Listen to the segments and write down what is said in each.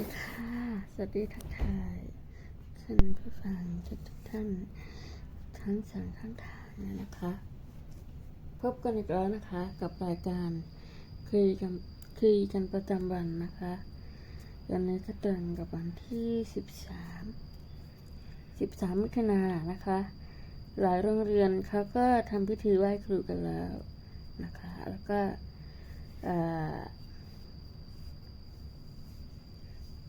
ดีค่ะ สวัสดีทักทายท่านผู้ฟังทุกทุกท่านทั้งสองข้างทางเลยนะคะ พบกันอีกแล้วนะคะ กับรายการคุยกันคุยกันประจำวันนะคะวันนี้ก็ตรงกับวันที่สิบสามสิบสามมิถุนายนนะคะ หลายโรงเรียนเขาก็ทำพิธีไหว้ครูกันแล้วนะคะ แล้วก็เ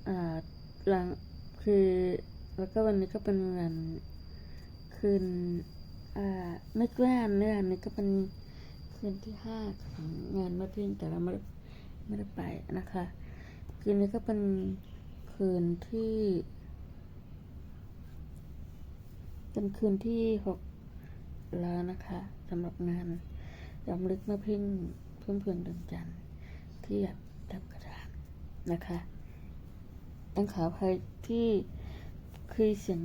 อ่าหลังคือแล้วก็วันนี้ก็เป็นวันคืนอ่าไม่แกล้นเนื่อนนี้ก็เป็นคืนที่ห้าของงานมาพิงแต่เราไม่ได้ไม่ได้ไปนะคะ คืนนี้ก็เป็นคืนที่ เป็นคืนที่หกแล้วนะคะสำหรับงานรำลึกแม่พึ่งเพุ่มพวงดวงจันทร์ที่หยัดดับกระดานนะคะ ต้องขออภัยที่คือเสียง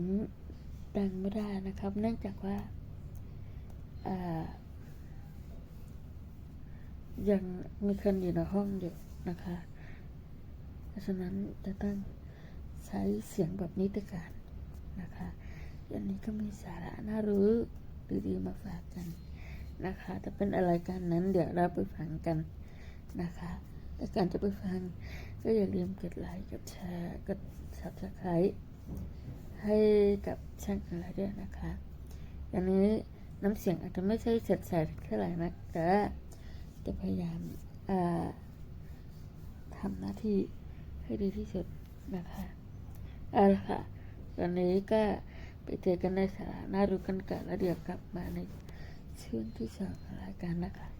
ดังไม่ได้นะครับ เนื่องจากว่าอายังมีคนอยู่ในห้องอยู่นะคะ เพราะฉะนั้นจะต้องใช้เสียงแบบนี้ด้วยกันนะคะวันนี้ก็มีสาระน่ารู้ดีๆมาฝากกันนะคะจะเป็นอะไรกันนั้นเดี๋ยวเราไปฟังกันนะคะแต่การจะไปฟัง ก็อย่าลืมกดไลค์กดแชร์กด subscribe ให้กับช่องของเราด้วยนะคะอันนี้น้ำเสียงอาจจะไม่ใช่สดใสเท่าไหร่นะแต่จะพยายามาทำหน้าที่ให้ดีที่สุดนะคะเอาละค่ะตอนนี้ก็ไปเจอกันในสาระน่ารู้กันก่อนแล้วเดี๋ยวกลับมาในช่วงที่สองรายการนะคะ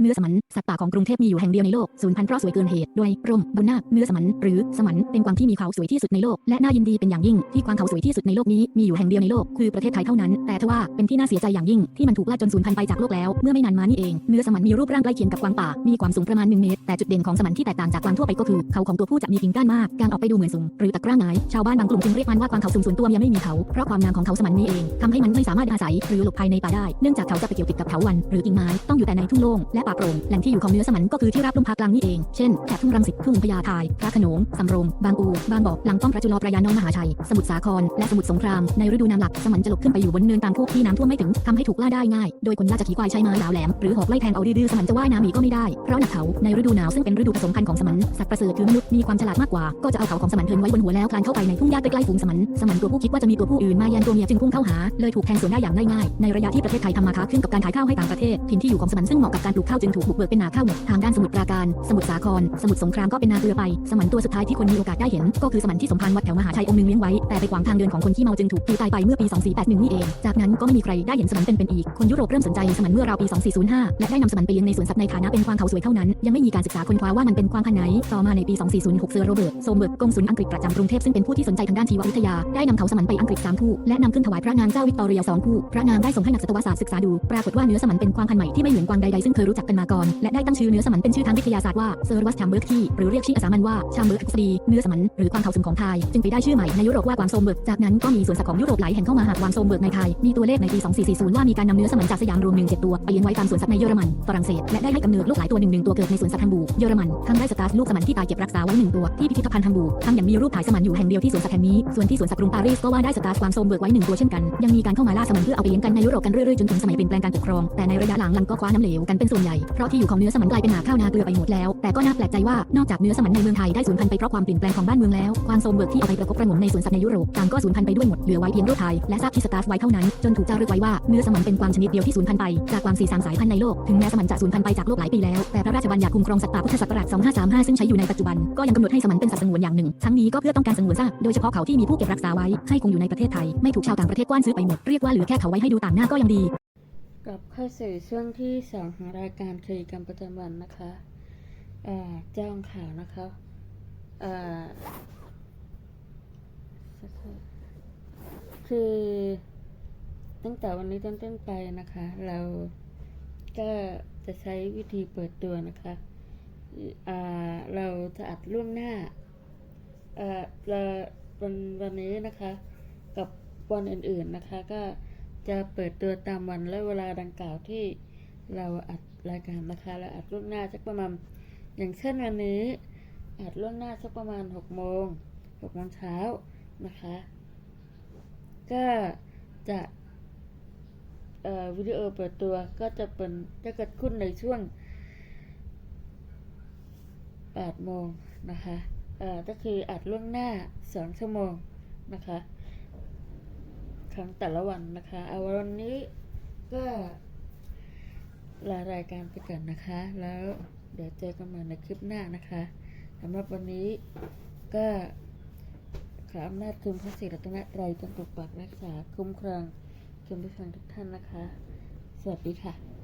เนื้อสมัน สัตว์ป่าของกรุงเทพมีอยู่แห่งเดียวในโลกสูญพันธุ์เพราะสวยเกินเหตุโดยร่มบุญนาคเนื้อสมันหรือสมันเป็นกวางที่มีเขาสวยที่สุดในโลก และน่ายินดีเป็นอย่างยิ่งที่กวางเขาสวยที่สุดในโลกนี้มีอยู่แห่งเดียวในโลกคือประเทศไทยเท่านั้น แต่ทว่าเป็นที่น่าเสียใจอย่างยิ่งที่มันถูกล่าจนสูญพันธุ์ไปจากโลกแล้วเมื่อไม่นานมานี่เองเนื้อสมันมีรูปร่างใกล้เคียงกับกวางป่ามีความสูงประมาณ1เมตรแต่จุดเด่นของสมันที่แตกต่างจากกวางทั่วไปก็คือเขาของตัวผู้จะมีกิ่งก้านมากการออกไปดูเหมือนสูงหรือตะกร้าหงายชาวบ้านบางกลุ่มจึงเรียกมันว่ากวางเขาสูงส่วนตัวเมียไม่มีเขาเพราะความงามของเขาสมันนี้เองทำให้มันไม่สามารถอาศัยหรือหลบภัยในป่าได้เนื่องจากเขาจะไปเกี่ยวติดกับเถาวัลย์หรือกิ่งไม้ต้องอยู่แต่ในทุ่งโล่งและป่าโปร่งแหล่งที่ที่อยู่ของเนื้อสมันก็คือที่ราบลมภาคกลางนี่เอง เช่นแถบทุ่งรังสิตทุ่งพญาไทายพระขนงสำโรง บางปูบางบอกหลังป้อมพระจุลประยานนมหาชัย สมุทรสาคร และสมุทรสงคราม ในฤดูน้ำหลัก สมันจะหลบขึ้นไปอยู่บนเนินตามพวกที่น้ำท่วมไม่ถึงทำให้ถูกล่าได้ง่าย โดยคนล่าจะขี่ควายใช้ไม้ยาวแหลม หรือหอกไล่แทงเอาดื้อๆสมันจะว่ายน้ำหนีก็ไม่ได้ เพราะหนักเขาในฤดูหนาวซึ่งเป็นฤดูผสมพันธุ์ของสมัน สัตว์ประเสริฐคือมนุษย์มีความฉลาดมากกว่า ก็จะเอาเขาของสมันเทินไว้บนหัวแล้วคลานเข้าไปในทุ่งหญ้าใกล้ๆฝูงสมัน สมันตัวผู้คิดว่าจะมีตัวผู้อื่นมาแย่งตัวเมียจึงพุ่งเข้าหา เลยถูกแทงสวนได้อย่างง่ายๆ ในระยะที่ประเทศไทยทำมาค้าขึ้นกับการขายข้าวให้ต่างประเทศ ถิ่นที่อยู่ของสมันซึ่งเหมาะกับการปลูกข้าวจึงถูกบุกเบิกเป็นนาข้าวหมกทางด้านสมุทรปราการ สมุทรสาคร สมุทรสงครามก็เป็นนาเกลือไป สมันตัวสุดท้ายที่คนมีโอกาสได้เห็น ก็คือสมันที่สมภารวัดแถวมหาชัยองค์นึงเลี้ยงไว้ แต่ไปขวางทางเดินของคนที่เมาจึงถูกตีตายไปเมื่อปี 2481 นี่เอง จากนั้นก็ไม่มีใครได้เห็นสมันเป็นๆอีก คนยุโรปเริ่มสนใจสมันเมื่อราวปี 2405 และได้นำสมันไปเลี้ยงในสวนสัตว์ในฐานะเป็นควางเขาสวยเท่านั้น ยังไม่มีการศึกษาค้นคว้าว่ามันเป็นควางพันธุ์ไหน ต่อมาในปี 2406 เซอร์โรเบิร์ตโซมเบิร์กกงสุลอังกฤษประจำกรุงเทพซึ่งเป็นผู้ที่สนใจทางด้านชีววิทยา ได้นำเขาสมันไปอังกฤษสามคู่และนำขึ้นถวายพระนางเจ้าวิกตอเรียสองคู่ พระนางได้ส่งให้นักสัตวศาสตร์ศึกษาดู ปรากฏว่าเนื้อสมันเป็นควางพันธุ์ใหม่ที่ไม่เหมือนกวางใดๆซึ่งเคยรู้จักกันมาก่อนและได้ตั้งชื่อเนื้อสมันเป็นชื่อทางวิทยาศาสตร์ว่าเซอร์วัสชัมเบิร์กที่หรือเรียกชื่ออาสามันว่าชัมเบิร์กสตีเนื้อสมันหรือควางเขาสูงของไทย จึงไปได้ชื่อใหม่ในยุโรปว่ากวางโซมเบิร์กจากนั้นก็มีส่วนสัตว์ของยุโรปหลายแห่งเข้ามาหากวางโซมเบิร์กในไทยมีตัวเลขในปี 2440 ว่ามีการนำเนื้อสมันจากสยามรวม17ตัวไปเลี้ยงไว้ตามสวนสัตว์ในเยอรมันฝรั่งเศสและได้ให้กำเนิดลูกหลายตัวหนึ่งหนึ่งตัวเกิดในสวนสัตว์ฮัมบูร์กเยอรมันทั้งได้สตาร์ลูกสมันที่ตายเก็บรักษาไว้หนึ่งตัวที่พิพิธภัณฑ์ฮัมบูร์กทั้งยังมีรูปถ่ายสมันอยู่แห่งเดียวที่สวนสัตว์แห่งนี้ส่วนที่สวนสัตว์กรุงปารีสก็ว่าได้สตาร์กวางโซมเบิร์กไว้หนึ่งตัวเช่นกันยังมีการเข้ามาล่าสมันเพื่อเอาไปเลี้ยงกันในยุโรปกันเรื่อยๆจนถึงสมัยเปลี่ยนแปลงการปกครองแต่ในระยะหลังลังก็คว้าน้ำเหลวกันเป็นส่วนใหญ่เพราะที่อยู่ของเนื้อสมันกลายเป็นหนาข้าวนาเกลือไปหมดแล้ว แต่ก็น่าแปลกใจว่านอกจากเนื้อสมันในเมืองไทยได้สูญพันธุ์ไปเพราะความเปลี่ยนแปลงของบ้านเมืองแล้วควางโซมเบิร์กที่เอาไปประกบประงมในสวนสัตว์ในยุโรปต่างก็สูญพันธุ์ไปด้วยหมดเหลือไว้เพียงรูปถ่ายและซากที่สตาร์ฟไว้เท่านั้นจนถูกจารึกไว้ว่าเนื้อสมันเป็นกวางชนิดเดียวที่สูญพันธุ์ไปจากกวางสี่สามสายพันธุ์ในโลกถึงแม้สมันจะสูญพันธุ์ไปจากโลกหลายปีแล้วแต่พระราชบัญญัติคุ้มครองสัตว์ป่าพุทธศักราช2535 ซึ่งใช้อยู่ในปัจจุบันก็ยังกำหนดให้สมันเป็นสัตว์สงวนอย่างหนึ่งทั้งนี้ก็เพื่อต้องการสงวนซากโดยเฉพาะเขาที่มีผู้เก็บรักษาไว้ให้คงอยู่ในประเทศไทยไม่ถูกชาวต่างประเทศกว้านซื้อไปหมดเรียกว่าเหลือแค่เขาไว้ให้ดูต่างหน้าก็ยังดี กลับเข้าสู่ช่วงที่สองของรายการคุยกันประจำวันนะคะอ่าแจ้งข่าวนะคะอ่าสักครู่คือตั้งแต่วันนี้ต้นต้นไปนะคะ เราก็จะใช้วิธีเปิดตัวนะคะเราจะอัดล่วงหน้าเเราวันวันนี้นะคะ กับวันอื่นๆนะคะก็ จะเปิดตัวตามวันและเวลาดังกล่าวที่เราอัดรายการนะคะเราอัดล่วงหน้าสักประมาณ อย่างเช่นวันนี้อัดล่วงหน้าสักประมาณ6โมง6โมงเช้านะคะ ก็จะวิดีโอเปิดตัวก็จะเป็นจะเกิดขึ้นในช่วง8โมงนะคะก็คืออัดล่วงหน้า 2 ชั่วโมงนะคะ ครั้งแต่ละวันนะคะเอาวันนี้ก็ลารายการไปก่อนนะคะ แล้วเดี๋ยวเจอกันใหม่ในคลิปหน้านะคะสำหรับวันนี้ก็ขออำนาจคุณพระศรีรัตนตรัยจงปกปักรักษาคุ้มครองคุณผู้ฟังทุกท่านนะคะ สวัสดีค่ะ